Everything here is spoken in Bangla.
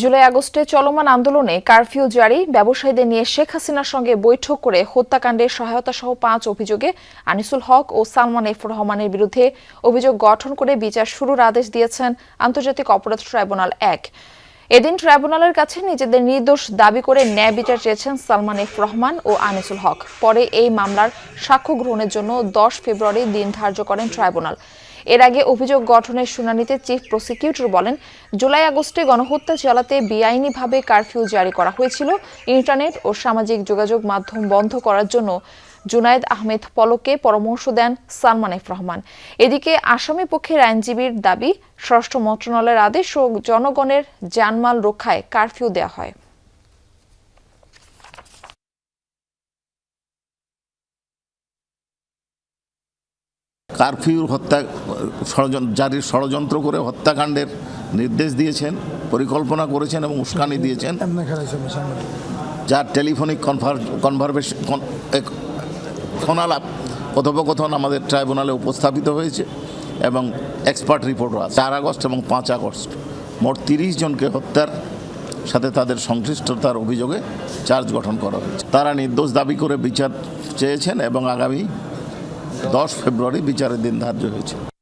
জুলাই আগস্টে চলমান আন্দোলনে কারফিউ জারি, ব্যবসায়ীদের নিয়ে শেখ হাসিনার সঙ্গে বৈঠক করে হত্যাকাণ্ডে সহায়তা সহ পাঁচ অভিযোগে আনিসুল হক ও সালমান এফ রহমানের বিরুদ্ধে অভিযোগ গঠন করে বিচার শুরুর আদেশ দিয়েছেন আন্তর্জাতিক অপরাধ ট্রাইব্যুনাল এক। এদিন ট্রাইব্যুনালের কাছে নিজেদের নির্দোষ দাবি করে ন্যায় বিচার চেয়েছেন সালমান এফ রহমান ও আনিসুল হক। পরে এই মামলার সাক্ষ্য গ্রহণের জন্য দশ ফেব্রুয়ারি দিন ধার্য করেন ট্রাইব্যুনাল। এর আগে অভিযোগ গঠনের শুনানিতে চিফ প্রসিকিউটর বলেন, জুলাই আগস্টে গণহত্যা চালাতে বেআইনিভাবে কারফিউ জারি করা হয়েছিল। ইন্টারনেট ও সামাজিক যোগাযোগ মাধ্যম বন্ধ করার জন্য জুনায়েদ আহমেদ পলককে পরামর্শ দেন সালমান এফ রহমান। এদিকে আসামি পক্ষের আইনজীবীর দাবি স্বরাষ্ট্র মন্ত্রণালয়ের আদেশ ও জনগণের জানমাল রক্ষায় কারফিউ দেওয়া হয়। কারফিউ হত্যা ষড়যন্ত্র জারির ষড়যন্ত্র করে হত্যাকাণ্ডের নির্দেশ দিয়েছেন পরিকল্পনা করেছেন এবং উস্কানি দিয়েছেন। যার টেলিফোনিক কনভার কনভারভেশন ফোনালাপ কথোপকথন আমাদের ট্রাইব্যুনালে উপস্থাপিত হয়েছে এবং এক্সপার্ট রিপোর্টও আছে। চার আগস্ট এবং পাঁচ আগস্ট, মোট তিরিশ জনকে হত্যার সাথে তাদের সংশ্লিষ্টতার অভিযোগে চার্জ গঠন করা হয়েছে। তারা নির্দোষ দাবি করে বিচার চেয়েছেন এবং আগামী দশ ফেব্রুয়ারি বিচারের দিন ধার্য হয়েছে।